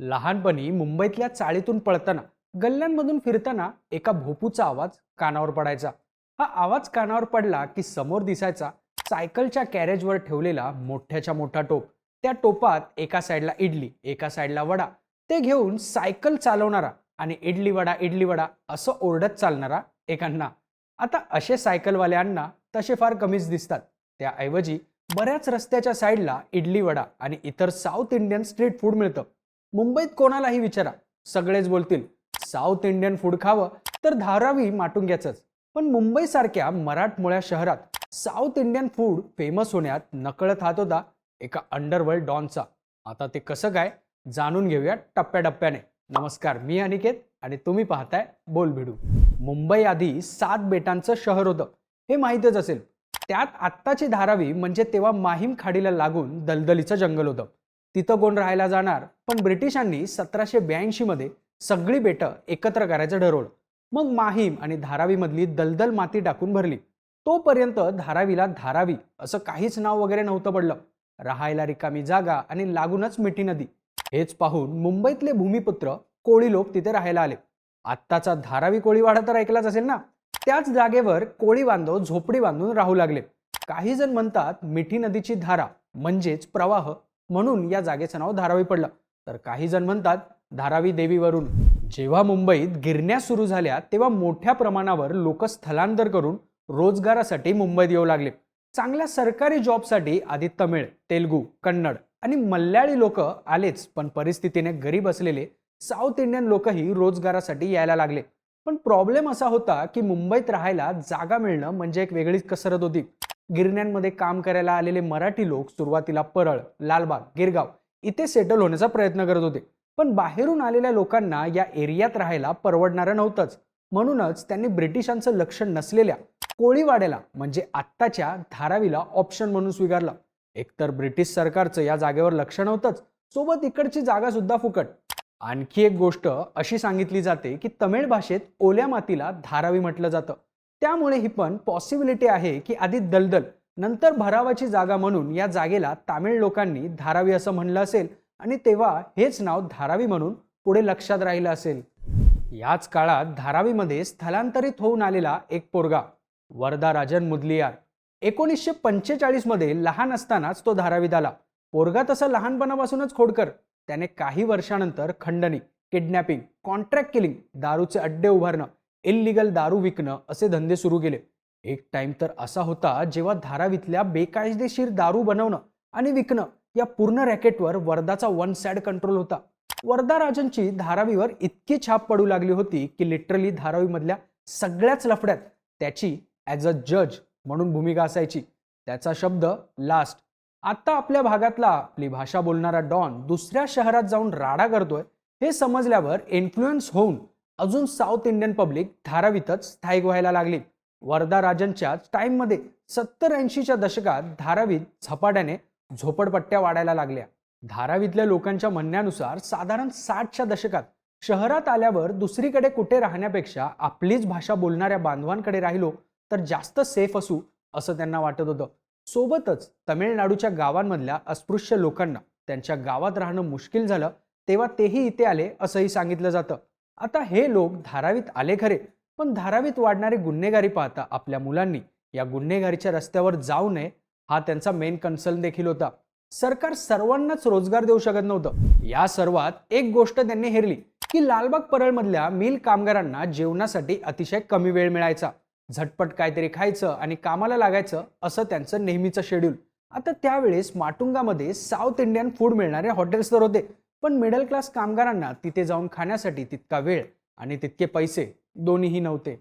लहानपणी मुंबईतल्या चाळीतून पळताना गल्ल्यांमधून फिरताना एका भोपूचा आवाज कानावर पडायचा. हा आवाज कानावर पडला की समोर दिसायचा सायकलच्या कॅरेजवर ठेवलेला मोठ्याच्या मोठा टोप. त्या टोपात एका साईडला इडली एका साईडला वडा. ते घेऊन सायकल चालवणारा आणि इडली वडा इडली वडा असं ओरडत चालणारा एक अण्णा आता असे सायकलवाले अण्णा तसे फार कमीच दिसतात. त्याऐवजी बऱ्याच रस्त्याच्या साईडला इडली वडा आणि इतर साऊथ इंडियन स्ट्रीट फूड मिळतं. मुंबईत कोणालाही विचारा. सगळेच बोलतील साऊथ इंडियन फूड खावं तर धारावी माटुंग्याचंच पण मुंबईसारख्या मराठमोळ्या शहरात साऊथ इंडियन फूड फेमस होण्यात नकळत हात होता एका अंडरवर्ल्ड डॉनचा. आता ते कसं काय जाणून घेऊया टप्प्याटप्प्याने. नमस्कार मी अनिकेत आणि तुम्ही पाहताय बोल भिडू. मुंबई आधी सात बेटांचं शहर होतं हे माहीतच असेल. त्यात आत्ताची धारावी म्हणजे तेव्हा माहीम खाडीला लागून दलदलीचं जंगल होतं. तिथं कोण राहायला जाणार? पण ब्रिटिशांनी सतराशे ब्याऐंशीमध्ये सगळी बेटं एकत्र करायचं ठरवलं. मग माहीम आणि धारावीमधली दलदल माती टाकून भरली. तोपर्यंत धारावीला धारावी असं काहीच नाव वगैरे नव्हतं पडलं. राहायला रिकामी जागा आणि लागूनच मिठी नदी. हेच पाहून मुंबईतले भूमिपुत्र कोळी लोक तिथे राहायला आले. आत्ताचा धारावी कोळीवाडा तर ऐकलाच असेल ना? त्याच जागेवर कोळी बांधव झोपडी बांधून राहू लागले. काही जण म्हणतात मिठी नदीची धारा म्हणजेच प्रवाह म्हणून या जागेचं नाव धारावी पडलं. तर काही जण म्हणतात धारावी देवीवरून जेव्हा मुंबईत गिरण्या सुरू झाल्या तेव्हा मोठ्या प्रमाणावर लोक स्थलांतर करून रोजगारासाठी मुंबईत येऊ लागले. चांगल्या सरकारी जॉबसाठी आधी तमिळ तेलगू कन्नड आणि मल्याळी लोक आलेच पण परिस्थितीने गरीब असलेले साऊथ इंडियन लोकही रोजगारासाठी यायला लागले. पण प्रॉब्लेम असा होता की मुंबईत राहायला जागा मिळणं म्हणजे एक वेगळीच कसरत होती. गिरण्यांमध्ये काम करायला आलेले मराठी लोक सुरुवातीला परळ लालबाग गिरगाव इथे सेटल होण्याचा प्रयत्न करत होते. पण बाहेरून आलेल्या लोकांना या एरियात राहायला परवडणारं नव्हतंच. म्हणूनच त्यांनी ब्रिटिशांचं लक्ष नसलेल्या कोळीवाड्याला म्हणजे आत्ताच्या धारावीला ऑप्शन म्हणून स्वीकारलं. एकतर ब्रिटिश सरकारचं या जागेवर लक्ष नव्हतंच. सोबत इकडची जागा सुद्धा फुकट. आणखी एक गोष्ट अशी सांगितली जाते की तमिळ भाषेत ओल्या मातीला धारावी म्हटलं जातं. त्यामुळे ही पण पॉसिबिलिटी आहे की आधी दलदल नंतर भरावाची जागा म्हणून या जागेला तामिळ लोकांनी धारावी असं म्हणलं असेल आणि तेव्हा हेच नाव धारावी म्हणून पुढे लक्षात राहिलं असेल. याच काळात धारावीमध्ये स्थलांतरित होऊन आलेला एक पोरगा वरदा राजन मुदलियार एकोणीसशे पंचेचाळीसमध्ये लहान असतानाच तो धारावीत आला. पोरगा तसा लहानपणापासूनच खोडकर त्याने काही वर्षानंतर खंडणी किडनॅपिंग कॉन्ट्रॅक्ट किलिंग दारूचे अड्डे उभारणं इल्लिगल दारू विकणं असे धंदे सुरू केले. एक टाइम तर असा होता जेव्हा धारावीतल्या बेकायदेशीर दारू बनवणं आणि विकणं या पूर्ण रॅकेटवर वर्धाचा वन साइड कंट्रोल होता. वर्धा राजनची धारावीवर इतकी छाप पडू लागली होती की लिटरली धारावीमधल्या सगळ्याच लफड्यात त्याची ॲज अ जज म्हणून भूमिका असायची. त्याचा शब्द लास्ट आता आपल्या भागातला आपली भाषा बोलणारा डॉन दुसऱ्या शहरात जाऊन राडा करतोय हे समजल्यावर इन्फ्लुएन्स होऊन अजून साऊथ इंडियन पब्लिक धारावीतच स्थायिक व्हायला लागली. वर्धा राजनच्या टाईममध्ये सत्तर ऐंशीच्या दशकात धारावीत झपाट्याने झोपडपट्ट्या वाढायला लागल्या. धारावीतल्या लोकांच्या म्हणण्यानुसार साधारण साठच्या दशकात शहरात आल्यावर दुसरीकडे कुठे राहण्यापेक्षा आपलीच भाषा बोलणाऱ्या बांधवांकडे राहिलो तर जास्त सेफ असू असं त्यांना वाटत होतं. सोबतच तमिळनाडूच्या गावांमधल्या अस्पृश्य लोकांना त्यांच्या गावात राहणं मुश्किल झालं तेव्हा तेही इथे आले असंही सांगितलं जातं. आता हे लोक धारावीत आले खरे पण धारावीत वाढणारी गुन्हेगारी पाहता आपल्या मुलांनी या गुन्हेगारीच्या रस्त्यावर जाऊ नये हा त्यांचा मेन कन्सर्न देखील होता. सरकार सर्वांनाच रोजगार देऊ शकत नव्हतं. या सर्वात एक गोष्ट त्यांनी हेरली की लालबाग परळमधल्या मिल कामगारांना जेवणासाठी अतिशय कमी वेळ मिळायचा. झटपट काहीतरी खायचं आणि कामाला लागायचं असं त्यांचं नेहमीचं शेड्यूल आता त्यावेळेस माटुंगामध्ये साऊथ इंडियन फूड मिळणारे हॉटेल्स तर होते. पण मिडल क्लास कामगारांना तिथे जाऊन खाण्यासाठी तितका वेळ आणि तितके पैसे दोन्हीही नव्हते.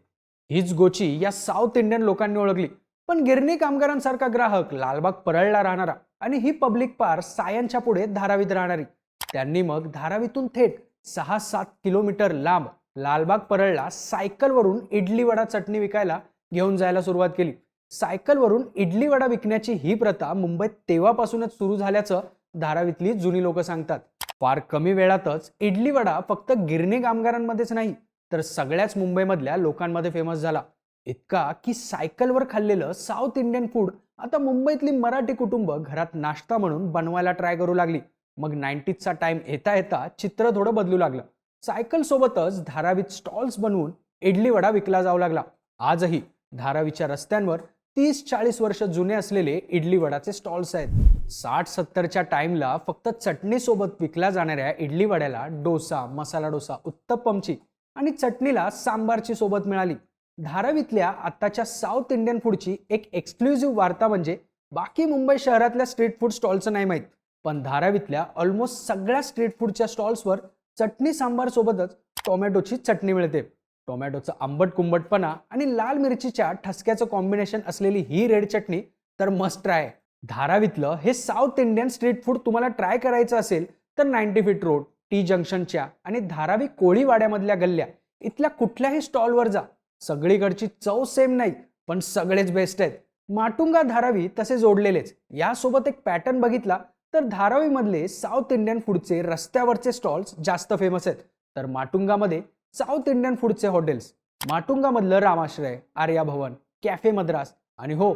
हीच गोची या साऊथ इंडियन लोकांनी ओळखली. पण गिरणी कामगारांसारखा ग्राहक लालबाग परळला राहणारा आणि ही पब्लिक पार सायांच्या पुढे धारावीत राहणारी. त्यांनी मग धारावीतून थेट सहा सात किलोमीटर लांब लालबाग परळला सायकलवरून इडली वडा चटणी विकायला घेऊन जायला सुरुवात केली. सायकलवरून इडली वडा विकण्याची ही प्रथा मुंबईत तेव्हापासूनच सुरू झाल्याचं धारावीतली जुनी लोक सांगतात. फार कमी वेळातच इडली वडा फक्त गिरणी कामगारांमध्येच नाही तर सगळ्याच मुंबईमधल्या लोकांमध्ये फेमस झाला. इतका की सायकलवर खाल्लेलं साऊथ इंडियन फूड आता मुंबईतली मराठी कुटुंब घरात नाश्ता म्हणून बनवायला ट्राय करू लागली. मग नाईन्टीजचा टाइम येता येता चित्र थोडं बदलू लागलं. सायकल सोबतच धारावीत स्टॉल्स बनवून इडली वडा विकला जाऊ लागला. आजही धारावीच्या रस्त्यांवर तीस चाळीस वर्ष जुने असलेले इडली वडाचे स्टॉल्स आहेत. साठ सत्तरच्या टाइमला फक्त चटणीसोबत विकल्या जाणाऱ्या इडली वड्याला डोसा मसाला डोसा उत्तप्पमची आणि चटणीला सांबारची सोबत मिळाली. धारावीतल्या आत्ताच्या साऊथ इंडियन फूडची एक एक्सक्लुझिव्ह वार्ता म्हणजे बाकी मुंबई शहरातल्या स्ट्रीट फूड स्टॉलचं नाही माहीत पण धारावीतल्या ऑलमोस्ट सगळ्या स्ट्रीट फूडच्या स्टॉल्सवर चटणी सांबार सोबतच टोमॅटोची चटणी मिळते. टोमॅटोचं आंबट कुंबटपणा आणि लाल मिरचीच्या ठसक्याचं कॉम्बिनेशन असलेली ही रेड चटणी तर मस्ट ट्राय धारावीतलं हे साऊथ इंडियन स्ट्रीट फूड तुम्हाला ट्राय करायचं असेल तर नाईन्टी फीट रोड टी जंक्शनच्या आणि धारावी कोळीवाड्यामधल्या गल्ल्या. इथल्या कुठल्याही स्टॉलवर जा. सगळीकडची चव सेम नाही पण सगळेच बेस्ट आहेत. माटुंगा धारावी तसे जोडलेलेच. यासोबत एक पॅटर्न बघितला तर धारावीमधले साऊथ इंडियन फूडचे रस्त्यावरचे स्टॉल्स जास्त फेमस आहेत. तर माटुंगामध्ये साऊथ इंडियन फूडचे हॉटेल्स माटुंगामधलं रामाश्रय आर्या भवन कॅफे मद्रास आणि हो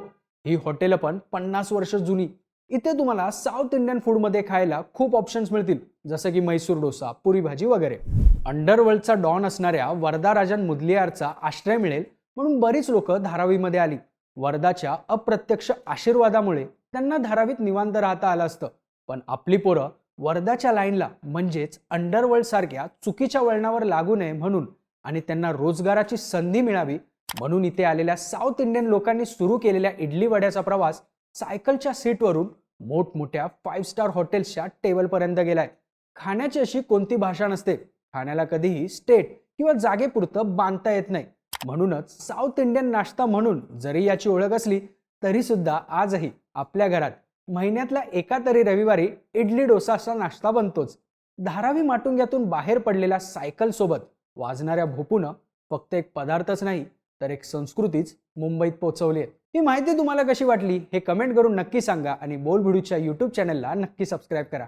ही हॉटेलं पण पन्नास वर्ष जुनी. इथे तुम्हाला साऊथ इंडियन फूडमध्ये खायला खूप ऑप्शन्स मिळतील जसं की मैसूर डोसा पुरी भाजी वगैरे. अंडरवर्ल्डचा डॉन असणाऱ्या वर्धा राजन मुदलियारचा आश्रय मिळेल म्हणून बरीच लोक धारावीमध्ये आली. वर्धाच्या अप्रत्यक्ष आशीर्वादामुळे त्यांना धारावीत निवांत राहता आलं असतं. पण आपली पोरं वर्धाच्या लाईनला म्हणजेच अंडरवर्ल्ड सारख्या चुकीच्या वळणावर लागू नये म्हणून आणि त्यांना रोजगाराची संधी मिळावी म्हणून इथे आलेल्या साऊथ इंडियन लोकांनी सुरू केलेल्या इडली वड्याचा प्रवास सायकलच्या सीटवरून मोठमोठ्या फाईव्ह स्टार हॉटेल्सच्या टेबलपर्यंत गेलाय. खाण्याची अशी कोणती भाषा नसते. खाण्याला कधीही स्टेट किंवा जागेपुरतं बांधता येत नाही. म्हणूनच साऊथ इंडियन नाश्ता म्हणून जरी याची ओळख असली तरी सुद्धा आजही आपल्या घरात महिन्यातल्या एका तरी रविवारी इडली डोसा असा नाश्ता बनतोच. धारावी माटुंग्यातून बाहेर पडलेल्या सायकल सोबत वाजणाऱ्या भोपूनं फक्त एक पदार्थच नाही तर एक संस्कृतीच मुंबईत पोहोचवली आहे. ही माहिती तुम्हाला कशी वाटली हे कमेंट करून नक्की सांगा आणि बोलबुडूच्या यूट्यूब चॅनलला नक्की सबस्क्राईब करा.